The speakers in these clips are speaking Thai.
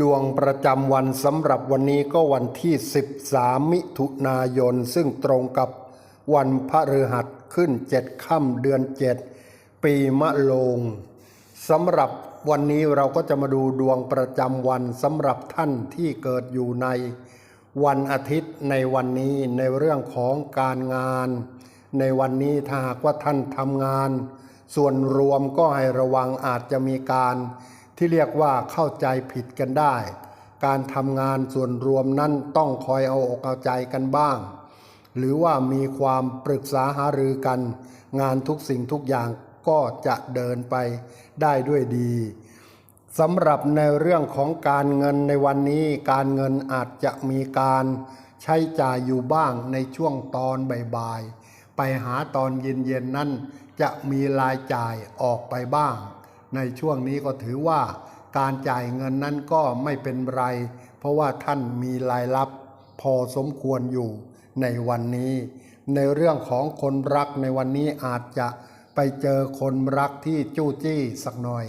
ดวงประจำวันสำหรับวันนี้ก็วันที่ 13 มิถุนายน ซึ่งตรงกับวันพระฤหัสขึ้นเจ็ดค่ำเดือน7ปีมะโรงสำหรับวันนี้เราก็จะมาดูดวงประจำวันสำหรับท่านที่เกิดอยู่ในวันอาทิตย์ในวันนี้ในเรื่องของการงาน ในวันนี้ถ้าหากว่าท่านทำงาน ส่วนรวมก็ให้ระวังอาจจะมีการ ที่เรียกว่าเข้าใจผิดกันได้ การทำงานส่วนรวมนั้นต้องคอยเอาอกเอาใจกันบ้าง หรือว่ามีความปรึกษาหารือกัน งานทุกสิ่งทุกอย่างก็จะเดินไปได้ด้วยดีสำหรับในเรื่องของการเงินในวันนี้ การเงินอาจจะมีการใช้จ่ายอยู่บ้างในช่วงตอนบ่ายๆไปหาตอนเย็นๆนั้นจะมีรายจ่ายออกไปบ้าง ในช่วงนี้ก็ถือว่าการจ่ายเงินนั้นก็ไม่เป็นไร เพราะว่าท่านมีรายรับพอสมควรอยู่ในวันนี้ ในเรื่องของคนรักในวันนี้อาจจะไปเจอคนรักที่จู้จี้สักหน่อย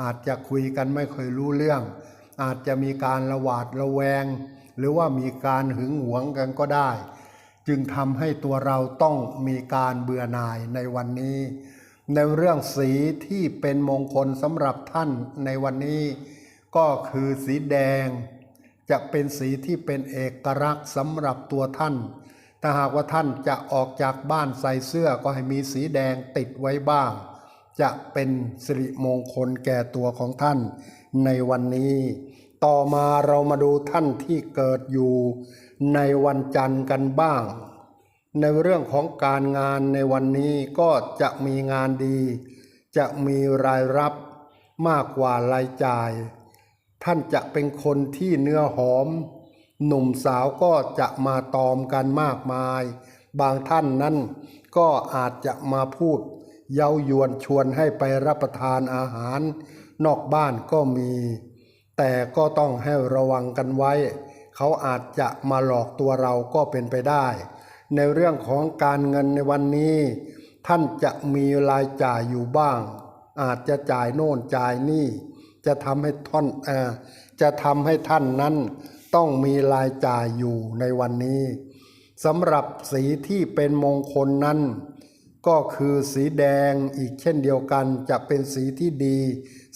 อาจจะคุยกันไม่เคยรู้เรื่อง อาจจะมีการระหวาดระแวง หรือว่ามีการหึงหวงกันก็ได้ จึงทำให้ตัวเราต้องมีการเบื่อหน่ายในวันนี้ ในเรื่องสีที่เป็นมงคลสำหรับท่านในวันนี้ ก็คือสีแดง จะเป็นสีที่เป็นเอกลักษณ์สำหรับตัวท่าน ถ้าหากว่าท่านจะออกจากบ้านใส่เสื้อก็ให้มีสีแดงติดไว้บ้าง จะเป็นสิริมงคลแก่ตัวของท่านในวันนี้ ต่อมาเรามาดูท่านที่เกิดอยู่ในวันจันทร์กันบ้าง ในเรื่องของการงานในวันนี้ก็จะมีงานดี จะมีรายรับมากกว่ารายจ่าย ท่านจะเป็นคนที่เนื้อหอม หนุ่มสาวก็จะมาตอมกันมากมาย บางท่านนั้นก็อาจจะมาพูด เย้ายวนชวนให้ไปรับประทานอาหาร นอกบ้านก็มี แต่ก็ต้องให้ระวังกันไว้ เขาอาจจะมาหลอกตัวเราก็เป็นไปได้ ในเรื่องของการเงินในวันนี้ ท่านจะมีรายจ่ายอยู่บ้าง อาจจะจ่ายโน่นจ่ายนี่ จะทำให้ท่านเอ่อจะทำให้ท่านนั้น ต้องมีรายจ่ายอยู่ในวันนี้สำหรับสีที่เป็นมงคลนั้น ก็คือสีแดงอีกเช่นเดียวกันจะเป็นสีที่ดี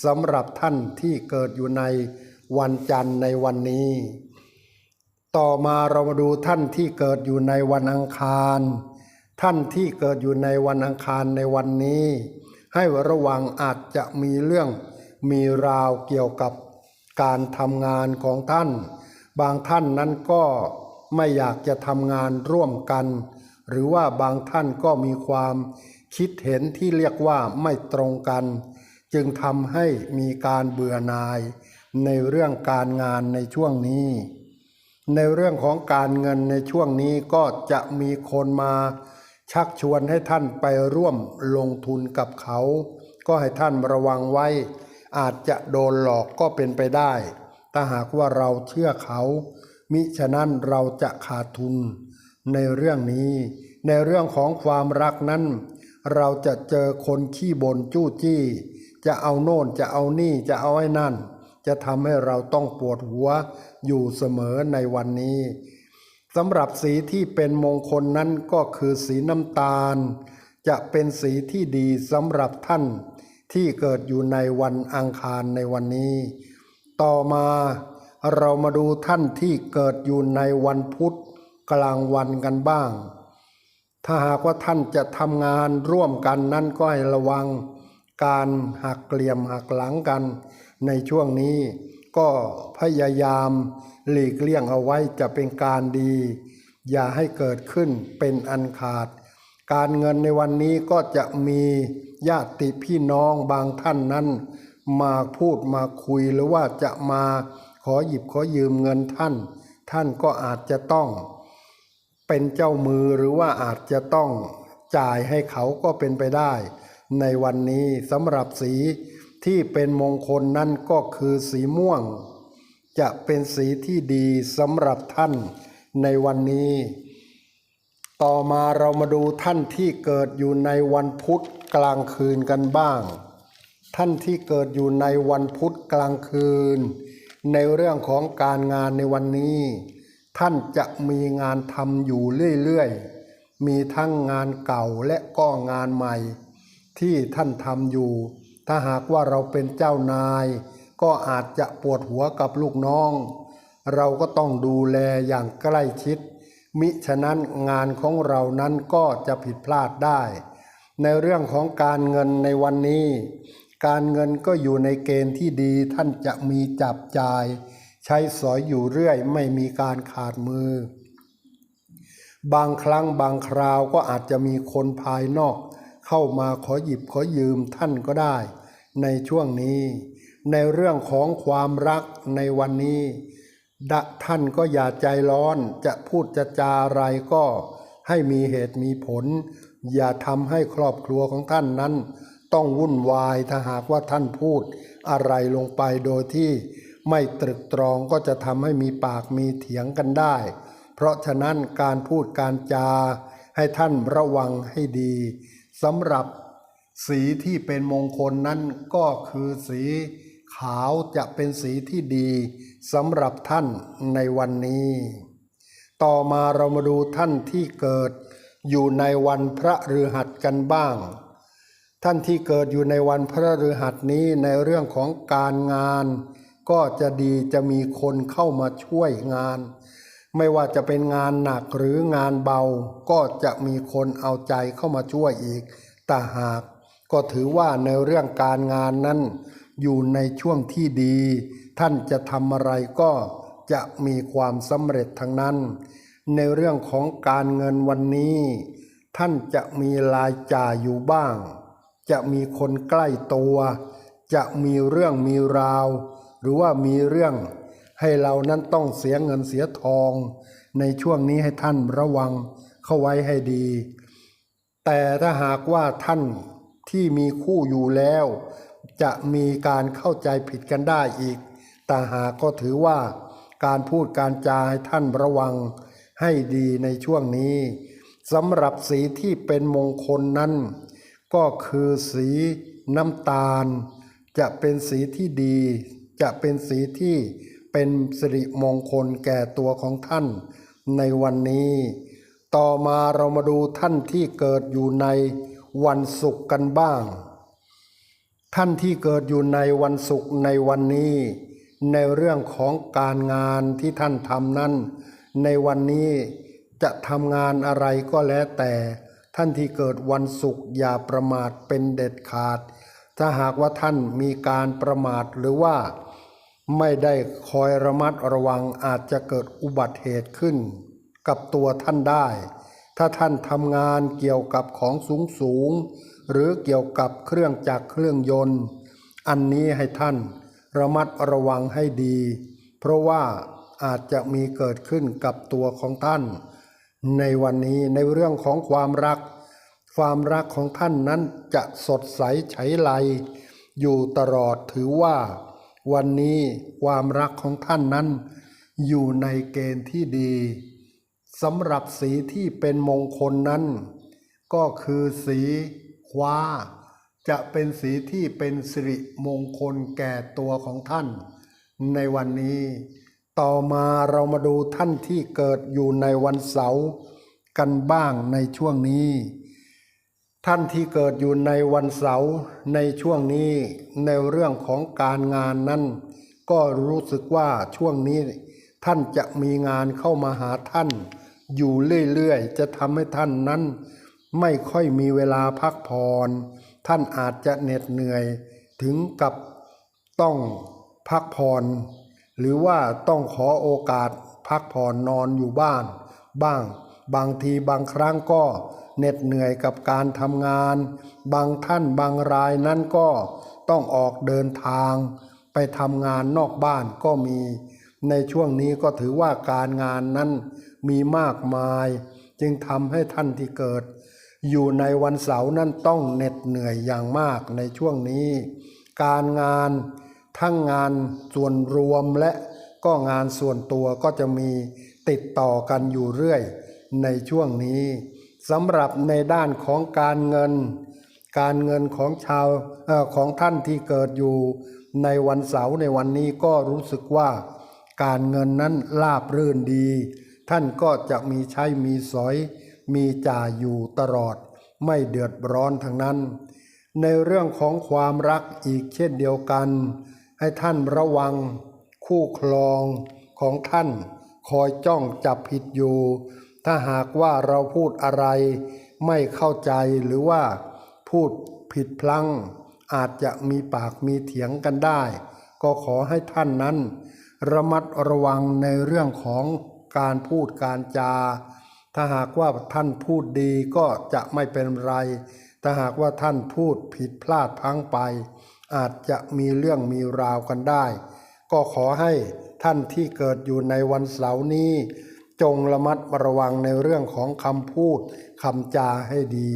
สำหรับท่านที่เกิดอยู่ในวันจันทร์ในวันนี้ ต่อมาเรามาดูท่านที่เกิดอยู่ในวันอังคาร ท่านที่เกิดอยู่ในวันอังคารในวันนี้ ให้ระวังอาจจะมีเรื่องมีราวเกี่ยวกับการทำงานของท่าน บางท่านนั้นก็ไม่อยากจะทำงานร่วมกัน หรือว่าบางท่านก็มีความคิดเห็นที่เรียกว่าไม่ตรงกัน จึงทำให้มีการเบื่อหน่ายในเรื่องการงานในช่วงนี้ ในเรื่องของการเงินในช่วงนี้ก็จะมีคนมาชักชวนให้ท่านไปร่วมลงทุนกับเขา ก็ให้ท่านระวังไว้ อาจจะโดนหลอกก็เป็นไปได้ ถ้าหากว่าเราเชื่อเขา มิฉะนั้นเราจะขาดทุน ในเรื่องนี้ ในเรื่องของความรักนั้น เราจะเจอคนขี้บ่นจู้จี้ จะเอาโน่นจะเอานี่จะเอาไอ้นั่น จะทำให้เราต้องปวดหัวอยู่เสมอในวันนี้สำหรับสีที่เป็นมงคลนั้นก็คือสีน้ำตาล จะเป็นสีที่ดีสำหรับท่านที่เกิดอยู่ในวันอังคารในวันนี้ ต่อมาเรามาดูท่านที่เกิดอยู่ในวันพุธกลางวันกันบ้าง ถ้าหากว่าท่านจะทำงานร่วมกันนั้นก็ให้ระวัง การหักเหลี่ยมหักหลังกัน ในช่วงนี้ก็พยายามหลีกเลี่ยงเอาไว้จะเป็นการดี อย่าให้เกิดขึ้นเป็นอันขาด การเงินในวันนี้ก็จะมีญาติพี่น้องบางท่านนั้น มาพูดมาคุยหรือว่าจะมาขอหยิบขอยืมเงินท่าน ท่านก็อาจจะต้อง เป็นเจ้ามือหรือว่าอาจจะต้องจ่ายให้เขาก็เป็นไปได้ ในวันนี้สำหรับสี ที่เป็นมงคลนั่นก็คือสีม่วง จะเป็นสีที่ดีสำหรับท่านในวันนี้ ต่อมาเรามาดูท่านที่เกิดอยู่ในวันพุธกลางคืนกันบ้าง ท่านที่เกิดอยู่ในวันพุธกลางคืน ในเรื่องของการงานในวันนี้ ท่านจะมีงานทำอยู่เรื่อยๆ มีทั้งงานเก่าและก็งานใหม่ ที่ท่านทำอยู่ ถ้าหากว่าเราเป็นเจ้านาย ก็อาจจะปวดหัวกับลูกน้อง เราก็ต้องดูแลอย่างใกล้ชิด มิฉะนั้นงานของเรานั้นก็จะผิดพลาดได้ ในเรื่องของการเงินในวันนี้ การเงินก็อยู่ในเกณฑ์ที่ดีท่านจะมีจับจ่าย ใช้สอยอยู่เรื่อยไม่มีการขาดมือ บางครั้งบางคราวก็อาจจะมีคนภายนอก เข้ามาขอหยิบขอยืมท่านก็ได้ ในช่วงนี้ ในเรื่องของความรักในวันนี้ดะท่านก็อย่าใจร้อนจะพูดจะจาอะไรก็ให้มีเหตุมีผล อย่าทำให้ครอบครัวของท่านนั้น ต้องวุ่นวายถ้าหากว่าท่านพูดอะไรลงไปโดยที่ไม่ตรึกตรองก็จะทำให้มีปากมีเถียงกันได้ เพราะฉะนั้นการพูดการจาให้ท่านระวังให้ดี สำหรับสีที่เป็นมงคลนั้นก็คือสีขาวจะเป็นสีที่ดีสำหรับท่านในวันนี้ ต่อมาเรามาดูท่านที่เกิดอยู่ในวันพระฤหัสกันบ้าง ท่านที่เกิดอยู่ในวันพระฤหัสนี้ในเรื่องของการงาน ก็จะดีจะมีคนเข้ามาช่วยงาน ไม่ว่าจะเป็นงานหนักหรืองานเบาก็จะมีคนเอาใจเข้ามาช่วยอีกแต่หาก ก็ถือว่าในเรื่องการงานนั้น อยู่ในช่วงที่ดี ท่านจะทำอะไรก็จะมีความสำเร็จทั้งนั้น ในเรื่องของการเงินวันนี้ ท่านจะมีรายจ่ายอยู่บ้าง จะมีคนใกล้ตัว จะมีเรื่องมีราว หรือว่ามีเรื่อง ให้เรานั้นต้องเสียเงินเสียทอง ในช่วงนี้ให้ท่านระวังเข้าไว้ให้ดี แต่ถ้าหากว่าท่านที่มีคู่อยู่แล้ว จะมีการเข้าใจผิดกันได้อีก แต่หากก็ถือว่าการพูดการจาให้ท่านระวังให้ดีในช่วงนี้สำหรับสีที่เป็นมงคลนั้น ก็คือสีน้ำตาล จะเป็นสีที่ดี จะเป็นสีที่ เป็นสิริมงคลแก่ตัวของท่านในวันนี้ ต่อมาเรามาดูท่านที่เกิดอยู่ในวันศุกร์กันบ้าง ท่านที่เกิดอยู่ในวันศุกร์ในวันนี้ ในเรื่องของการงานที่ท่านทำนั้น ในวันนี้จะทำงานอะไรก็แล้วแต่ ท่านที่เกิดวันศุกร์อย่าประมาทเป็นเด็ดขาด ถ้าหากว่าท่านมีการประมาทหรือว่า ไม่ได้คอยระมัดระวังอาจจะเกิดอุบัติเหตุขึ้น กับตัวท่านได้ ถ้าท่านทำงานเกี่ยวกับของสูงสูง หรือเกี่ยวกับเครื่องจักรเครื่องยนต์ อันนี้ให้ท่านระมัดระวังให้ดี เพราะว่าอาจจะมีเกิดขึ้นกับตัวของท่าน ในวันนี้ในเรื่องของความรัก ความรักของท่านนั้นจะสดใสไฉไลอยู่ตลอดถือว่า วันนี้ความรักของท่านนั้น อยู่ในเกณฑ์ที่ดีสำหรับสีที่เป็นมงคลนั้น ก็คือสีคว้า จะเป็นสีที่เป็นสิริมงคลแก่ตัวของท่าน ในวันนี้ ต่อมาเรามาดูท่านที่เกิดอยู่ในวันเสาร์กันบ้างในช่วงนี้ ท่านที่เกิดอยู่ในวันเสาร์ในช่วงนี้ในเรื่องของการงานนั้น ก็รู้สึกว่าช่วงนี้ ท่านจะมีงานเข้ามาหาท่าน อยู่เรื่อยๆ จะทำให้ท่านนั้น ไม่ค่อยมีเวลาพักผ่อนท่านอาจจะเหน็ดเหนื่อยถึงกับต้องพักผ่อนหรือว่าต้องขอโอกาสพักผ่อนนอนอยู่บ้าน บ้าง บางทีบางครั้งก็ เหน็ดเหนื่อยกับการทำงาน บางท่านบางรายนั้นก็ต้องออกเดินทาง ไปทำงานนอกบ้านก็มี ในช่วงนี้ก็ถือว่าการงานนั้นมีมากมาย จึงทำให้ท่านที่เกิด อยู่ในวันเสาร์นั้นต้องเหน็ดเหนื่อยอย่างมากในช่วงนี้ การงานทั้งงานส่วนรวมและก็งานส่วนตัวก็จะมีติดต่อกันอยู่เรื่อยในช่วงนี้ สำหรับในด้านของการเงิน การเงินของชาวออของท่านที่เกิดอยู่ในวันเสาร์ในวันนี้ก็รู้สึกว่า การเงินนั้นลาบรื่นดี ท่านก็จะมีใช้มีสอย มีจ่ายอยู่ตลอด ไม่เดือดร้อนทั้งนั้น ในเรื่องของความรักอีกเช่นเดียวกัน ให้ท่านระวังคู่ครองของท่านคอยจ้องจับผิดอยู่ ถ้าหากว่าเราพูดอะไรไม่เข้าใจหรือว่าพูดผิดพลัง อาจจะมีปากมีเถียงกันได้ ก็ขอให้ท่านนั้น ระมัดระวังในเรื่องของการพูดการจา ถ้าหากว่าท่านพูดดีก็จะไม่เป็นไร ถ้าหากว่าท่านพูดผิดพลาดพลั้งไป อาจจะมีเรื่องมีราวกันได้ ก็ขอให้ท่านที่เกิดอยู่ในวันเสาร์นี้ จงระมัดระวังในเรื่องของคำพูดคำจาให้ดี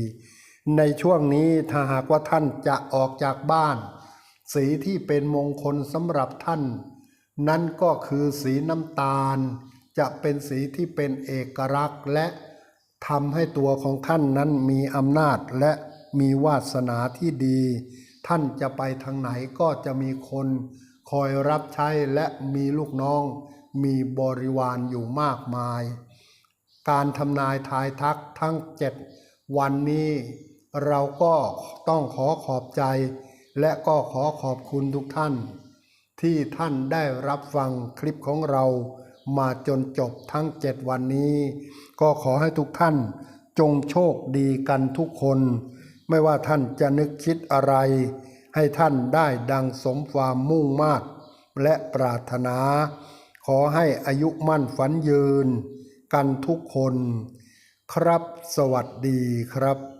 ในช่วงนี้ถ้าหากว่าท่านจะออกจากบ้าน สีที่เป็นมงคลสำหรับท่าน นั่นก็คือสีน้ำตาล จะเป็นสีที่เป็นเอกลักษณ์และทำให้ตัวของท่านนั้นมีอำนาจและมีวาสนาที่ดี ท่านจะไปทางไหนก็จะมีคน คอยรับใช้และมีลูกน้อง มีบริวารอยู่มากมาย การทำนายทายทักทั้งเจ็ดวันนี้ เราก็ต้องขอขอบใจ และก็ขอขอบคุณทุกท่าน ที่ท่านได้รับฟังคลิปของเรามาจนจบทั้งเจ็ดวันนี้ ก็ขอให้ทุกท่านจงโชคดีกันทุกคน ไม่ว่าท่านจะนึกคิดอะไร ให้ท่านได้ดังสมความมุ่งมา่และปรารถนา ขอให้อายุมั่นฝันยืน กันทุกคน ครับสวัสดีครับ